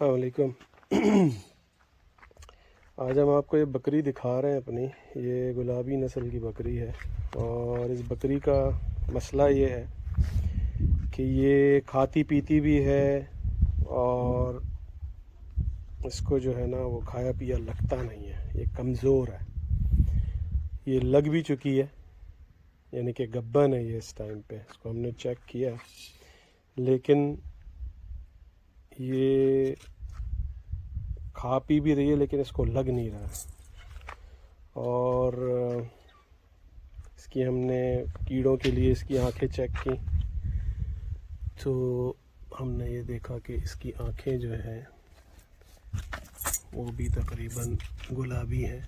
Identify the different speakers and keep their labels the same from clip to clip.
Speaker 1: السلام علیکم۔ آج ہم آپ کو یہ بکری دکھا رہے ہیں اپنی۔ یہ گلابی نسل کی بکری ہے۔ اور اس بکری کا مسئلہ یہ ہے کہ یہ کھاتی پیتی بھی ہے اور اس کو جو ہے نا وہ کھایا پیا لگتا نہیں ہے۔ یہ کمزور ہے۔ یہ لگ بھی چکی ہے۔ یعنی کہ گبن ہے یہ اس ٹائم پہ۔ اس کو ہم نے چیک کیا لیکن یہ کھا پی بھی رہی ہے لیکن اس کو لگ نہیں رہا اور اس کی ہم نے کیڑوں کے لیے اس کی آنکھیں چیک کی۔ تو ہم نے یہ دیکھا کہ اس کی آنکھیں جو ہیں، وہ بھی تقریباً گلابی ہیں۔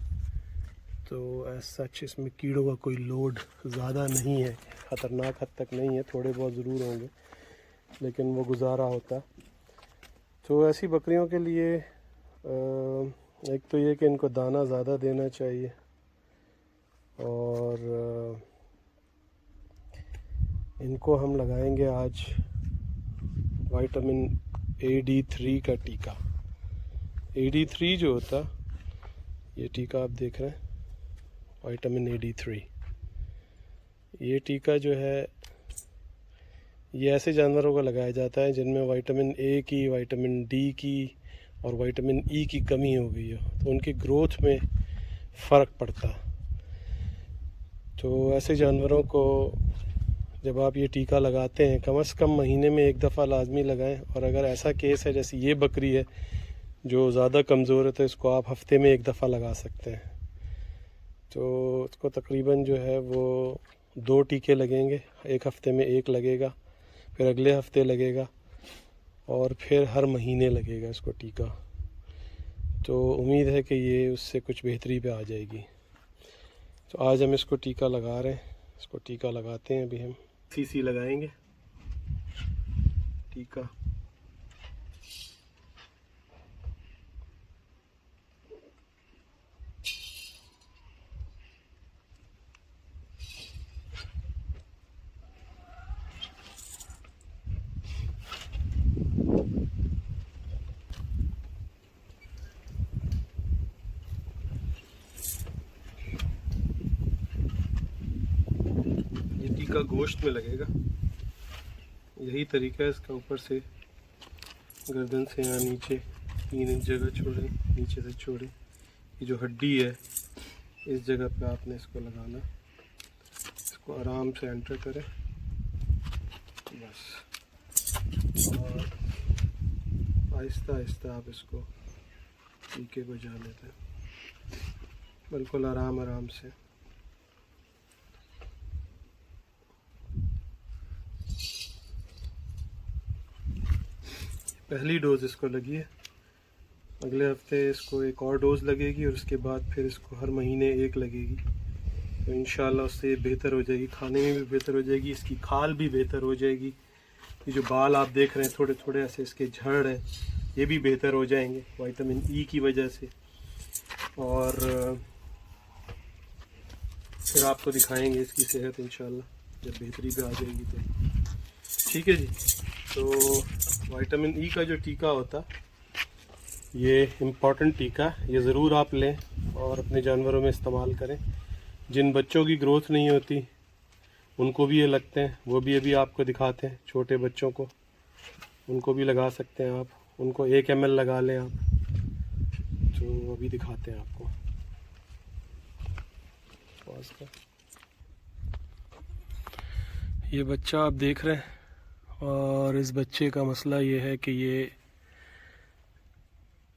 Speaker 1: تو ایز سچ اس میں کیڑوں کا کوئی لوڈ زیادہ نہیں ہے، خطرناک حد تک نہیں ہے، تھوڑے بہت ضرور ہوں گے، لیکن وہ گزارا ہوتا۔ تو ایسی بکریوں کے لیے ایک تو یہ کہ ان کو دانہ زیادہ دینا چاہیے اور ان کو ہم لگائیں گے آج وائٹامن اے ڈی تھری کا ٹیکا۔ اے ڈی تھری جو ہوتا، یہ ٹیکا آپ دیکھ رہے ہیں، وائٹامن اے ڈی تھری۔ یہ ٹیکا جو ہے یہ ایسے جانوروں کو لگایا جاتا ہے جن میں وائٹامن اے کی وائٹامن ڈی کی اور وائٹامن ای کی کمی ہو گئی ہو۔ تو ان کی گروتھ میں فرق پڑتا۔ تو ایسے جانوروں کو جب آپ یہ ٹیکا لگاتے ہیں، کم از کم مہینے میں ایک دفعہ لازمی لگائیں۔ اور اگر ایسا کیس ہے جیسے یہ بکری ہے جو زیادہ کمزور ہے، تو اس کو آپ ہفتے میں ایک دفعہ لگا سکتے ہیں۔ تو اس کو تقریباً جو ہے وہ دو ٹیکے لگیں گے۔ ایک ہفتے میں ایک لگے گا۔ پھر اگلے ہفتے لگے گا اور پھر ہر مہینے لگے گا اس کو ٹیکا تو امید ہے کہ یہ اس سے کچھ بہتری پہ آ جائے گی۔ تو آج ہم اس کو ٹیکا لگا رہے ہیں۔ اس کو ٹیکا لگاتے ہیں ابھی ہم۔ سی سی لگائیں گے۔ ٹیکا یہ ٹیکا گوشت میں لگے گا۔ یہی طریقہ ہے اس کا اوپر سے۔ گردن سے یہاں نیچے تین انچ جگہ چھوڑیں، نیچے سے چھوڑیں۔ یہ جو ہڈی ہے، اس جگہ پہ آپ نے اس کو لگانا۔ اس کو آرام سے انٹر کریں۔ بس۔ اور آہستہ آہستہ آپ اس کو ٹیکے کو جا لیتے ہیں۔ بالکل آرام آرام سے۔ پہلی ڈوز اس کو لگی ہے۔ اگلے ہفتے اس کو ایک اور ڈوز لگے گی اور اس کے بعد پھر اس کو ہر مہینے ایک لگے گی۔ تو انشاءاللہ اس سے بہتر ہو جائے گی، کھانے میں بھی بہتر ہو جائے گی، اس کی کھال بھی بہتر ہو جائے گی۔ یہ جو بال آپ دیکھ رہے ہیں، تھوڑے تھوڑے ایسے اس کے جھڑ ہیں، یہ بھی بہتر ہو جائیں گے وائٹامن ای کی وجہ سے۔ اور پھر آپ کو دکھائیں گے اس کی صحت انشاءاللہ، جب بہتری پہ آ جائے گی تو۔ ٹھیک ہے جی تو وائٹامن ای کا جو ٹیکا ہوتا، یہ امپورٹنٹ ٹیکا یہ ضرور آپ لیں اور اپنے جانوروں میں استعمال کریں۔ جن بچوں کی گروتھ نہیں ہوتی، ان کو بھی یہ لگتے ہیں، وہ بھی ابھی آپ کو دکھاتے ہیں، چھوٹے بچوں کو۔ ان کو بھی لگا سکتے ہیں آپ، ان کو ایک ایم ایل لگا لیں آپ تو ابھی دکھاتے ہیں آپ کو۔ یہ بچہ آپ دیکھ رہے ہیں۔ اور اس بچے کا مسئلہ یہ ہے کہ یہ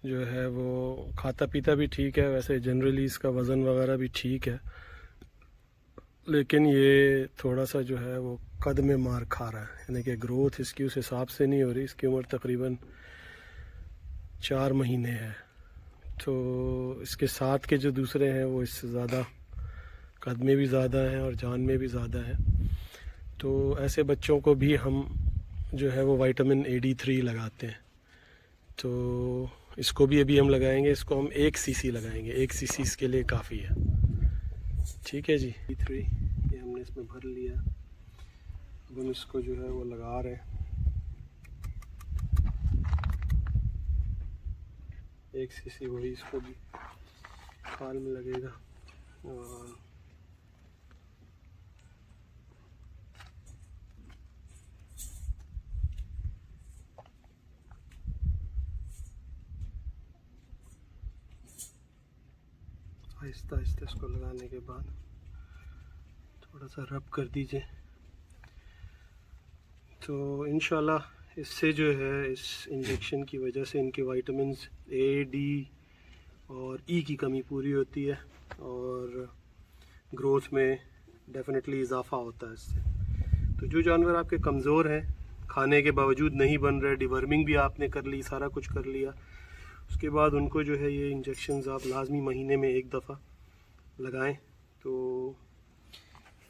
Speaker 1: جو ہے وہ کھاتا پیتا بھی ٹھیک ہے، ویسے جنرلی اس کا وزن وغیرہ بھی ٹھیک ہے، لیکن یہ تھوڑا سا جو ہے وہ قد میں مار کھا رہا ہے یعنی کہ گروتھ اس کی اس حساب سے نہیں ہو رہی، اس کی عمر تقریباً چار مہینے ہے۔ تو اس کے ساتھ کے جو دوسرے ہیں وہ اس سے زیادہ قد میں بھی زیادہ ہیں اور جان میں بھی زیادہ ہیں۔ تو ایسے بچوں کو بھی ہم جو ہے وہ وائٹامن اے ڈی تھری لگاتے ہیں۔ تو اس کو بھی ابھی ہم لگائیں گے، اس کو ہم ایک سی سی لگائیں گے۔ ایک سی سی اس کے لیے کافی ہے۔ ٹھیک ہے جی۔ تھری یہ ہم نے اس میں بھر لیا۔ اب ہم اس کو جو ہے وہ لگا رہے ہیں۔ ایک سی سی وہی اس کو بھی کھال میں لگے گا۔ اور آہستہ آہستہ اس کو لگانے کے بعد تھوڑا سا رب کر دیجیے۔ تو انشاءاللہ اس سے جو ہے، اس انجیکشن کی وجہ سے ان کے وائٹامنز اے ڈی اور ای کی کمی پوری ہوتی ہے اور گروتھ میں ڈیفینیٹلی اضافہ ہوتا ہے اس سے۔ تو جو جانور آپ کے کمزور ہیں، کھانے کے باوجود نہیں بن رہے ڈیورمنگ بھی آپ نے کر لی، سارا کچھ کر لیا اس کے بعد ان کو جو ہے یہ انجیکشنز آپ لازمی مہینے میں ایک دفعہ لگائیں تو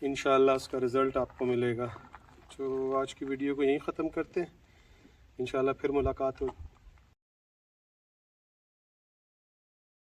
Speaker 1: انشاءاللہ اس کا رزلٹ آپ کو ملے گا۔ تو آج کی ویڈیو کو یہیں ختم کرتے ہیں۔ انشاءاللہ پھر ملاقات ہوگی۔